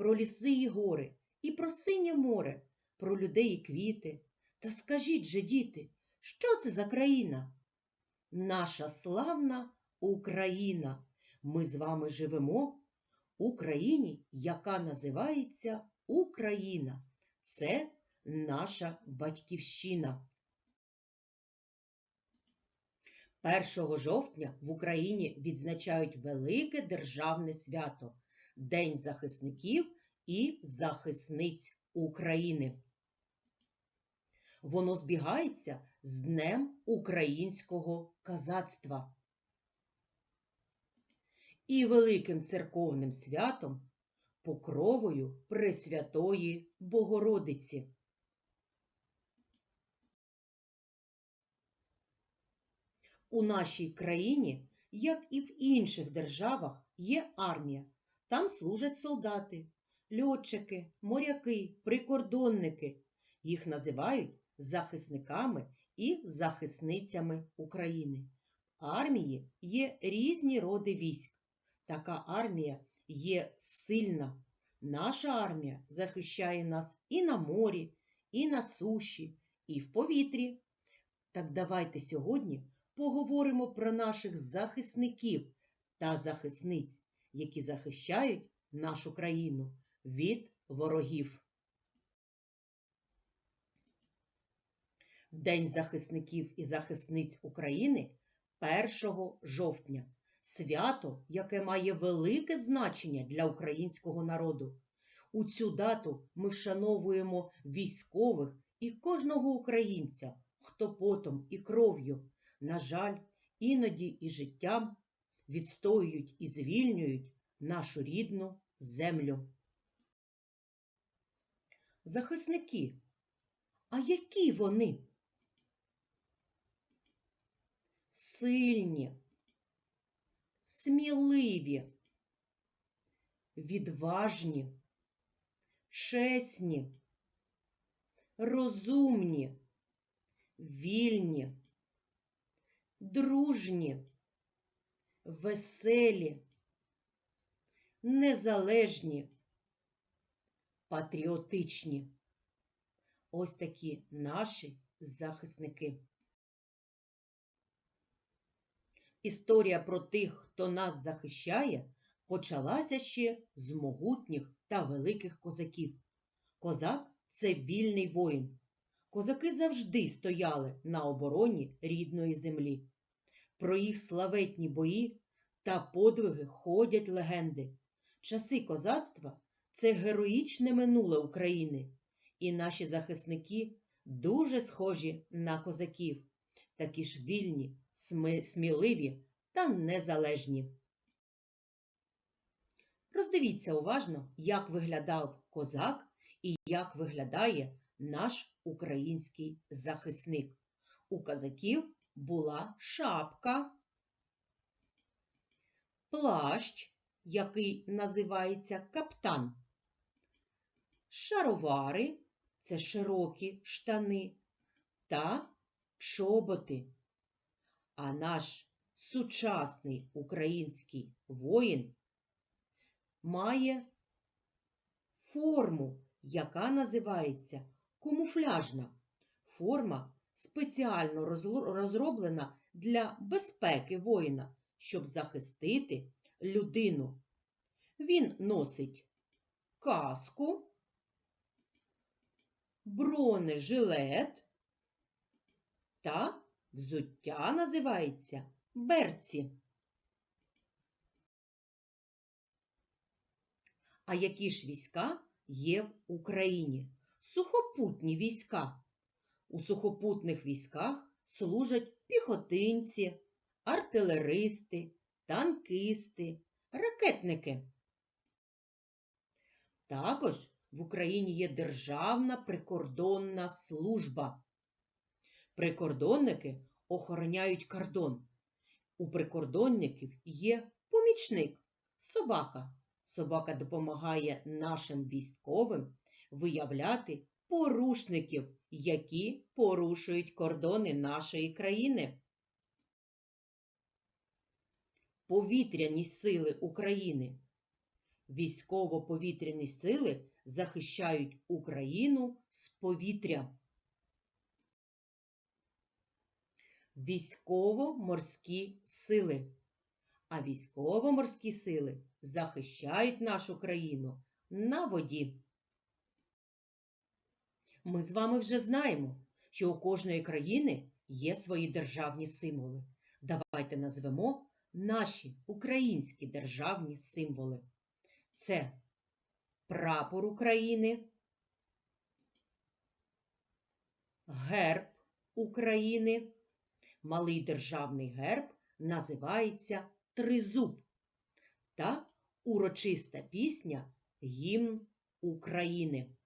Про ліси і гори, і про синє море, про людей і квіти. Та скажіть же, діти, що це за країна? Наша славна Україна. Ми з вами живемо у країні, яка називається Україна. Це наша батьківщина. 1 жовтня в Україні відзначають велике державне свято День захисників і захисниць України. Воно збігається з Днем українського казацтва і великим церковним святом покровою Пресвятої Богородиці. У нашій країні, як і в інших державах, є армія. Там служать солдати, льотчики, моряки, прикордонники. Їх називають захисниками і захисницями України. Армії є різні роди військ. Така армія є сильна. Наша армія захищає нас і на морі, і на суші, і в повітрі. Так давайте сьогодні поговоримо про наших захисників та захисниць, які захищають нашу країну від ворогів. День захисників і захисниць України 1 жовтня. Свято, яке має велике значення для українського народу. У цю дату ми вшановуємо військових і кожного українця, хто потом і кров'ю, на жаль, іноді і життям відстоюють і звільнюють нашу рідну землю. Захисники. А які вони? Сильні, сміливі, відважні, чесні, розумні, вільні, дружні, веселі, незалежні, патріотичні. Ось такі наші захисники. Історія про тих, хто нас захищає, почалася ще з могутніх та великих козаків. Козак це вільний воїн. Козаки завжди стояли на обороні рідної землі. Про їх славетні бої та подвиги ходять легенди. Часи козацтва це героїчне минуле України, і наші захисники дуже схожі на козаків, такі ж вільні, сміливі та незалежні. Роздивіться уважно, як виглядав козак і як виглядає наш український захисник. У козаків була шапка, плащ, який називається каптан, шаровари це широкі штани та чоботи. А наш сучасний український воїн має форму, яка називається камуфляжна. Форма спеціально розроблена для безпеки воїна, щоб захистити людину. Він носить каску, бронежилет та взуття називається берці. А які ж війська є в Україні? Сухопутні війська. У сухопутних військах служать піхотинці, артилеристи, танкисти, ракетники. Також в Україні є Державна прикордонна служба. Прикордонники охороняють кордон. У прикордонників є помічник собака. Собака допомагає нашим військовим виявляти порушників, які порушують кордони нашої країни. Повітряні сили України. Військово-повітряні сили захищають Україну з повітря. Військово-морські сили. А військово-морські сили захищають нашу країну на воді. Ми з вами вже знаємо, що у кожної країни є свої державні символи. Давайте назвемо наші українські державні символи. Це прапор України, герб України. Малий державний герб називається Тризуб та урочиста пісня Гімн України.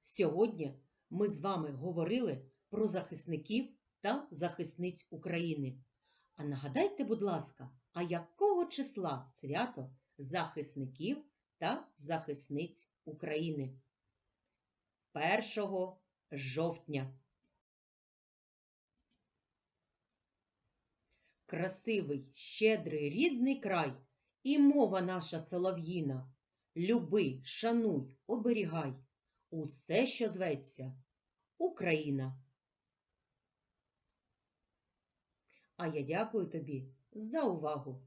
Сьогодні ми з вами говорили про захисників та захисниць України. А нагадайте, будь ласка, а якого числа свято захисників та захисниць України? 1 жовтня. Красивий, щедрий, рідний край і мова наша солов'їна. Люби, шануй, оберігай усе, що зветься Україна. А я дякую тобі за увагу.